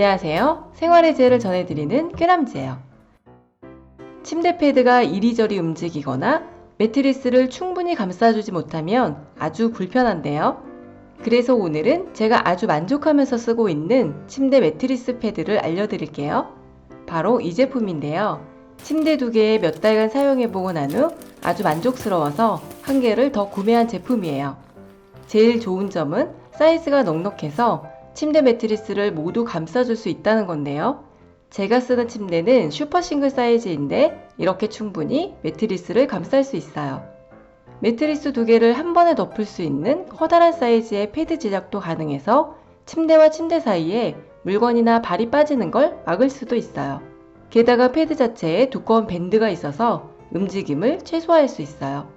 안녕하세요. 생활의 지혜를 전해드리는 꾀남지예요. 침대 패드가 이리저리 움직이거나 매트리스를 충분히 감싸주지 못하면 아주 불편한데요. 그래서 오늘은 제가 아주 만족하면서 쓰고 있는 침대 매트리스 패드를 알려드릴게요. 바로 이 제품인데요. 침대 두 개에 몇 달간 사용해보고 난 후 아주 만족스러워서 한 개를 더 구매한 제품이에요. 제일 좋은 점은 사이즈가 넉넉해서 침대 매트리스를 모두 감싸줄 수 있다는 건데요. 제가 쓰는 침대는 슈퍼 싱글 사이즈인데 이렇게 충분히 매트리스를 감쌀 수 있어요. 매트리스 두 개를 한 번에 덮을 수 있는 커다란 사이즈의 패드 제작도 가능해서 침대와 침대 사이에 물건이나 발이 빠지는 걸 막을 수도 있어요. 게다가 패드 자체에 두꺼운 밴드가 있어서 움직임을 최소화할 수 있어요.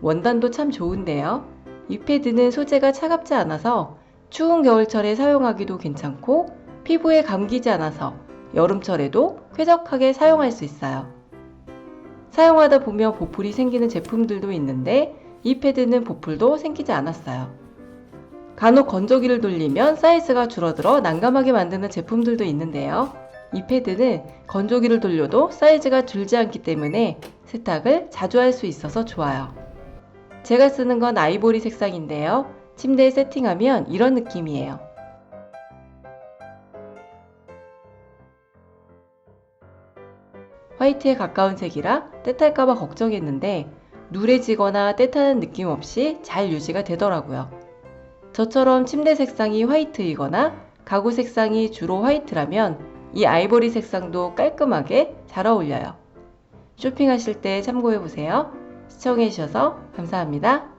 원단도 참 좋은데요. 이 패드는 소재가 차갑지 않아서 추운 겨울철에 사용하기도 괜찮고 피부에 감기지 않아서 여름철에도 쾌적하게 사용할 수 있어요. 사용하다 보면 보풀이 생기는 제품들도 있는데 이 패드는 보풀도 생기지 않았어요. 간혹 건조기를 돌리면 사이즈가 줄어들어 난감하게 만드는 제품들도 있는데요. 이 패드는 건조기를 돌려도 사이즈가 줄지 않기 때문에 세탁을 자주 할 수 있어서 좋아요. 제가 쓰는 건 아이보리 색상인데요. 침대에 세팅하면 이런 느낌이에요. 화이트에 가까운 색이라 때탈까봐 걱정했는데 누래지거나 때타는 느낌 없이 잘 유지가 되더라고요. 저처럼 침대 색상이 화이트이거나 가구 색상이 주로 화이트라면 이 아이보리 색상도 깔끔하게 잘 어울려요. 쇼핑하실 때 참고해보세요. 시청해주셔서 감사합니다.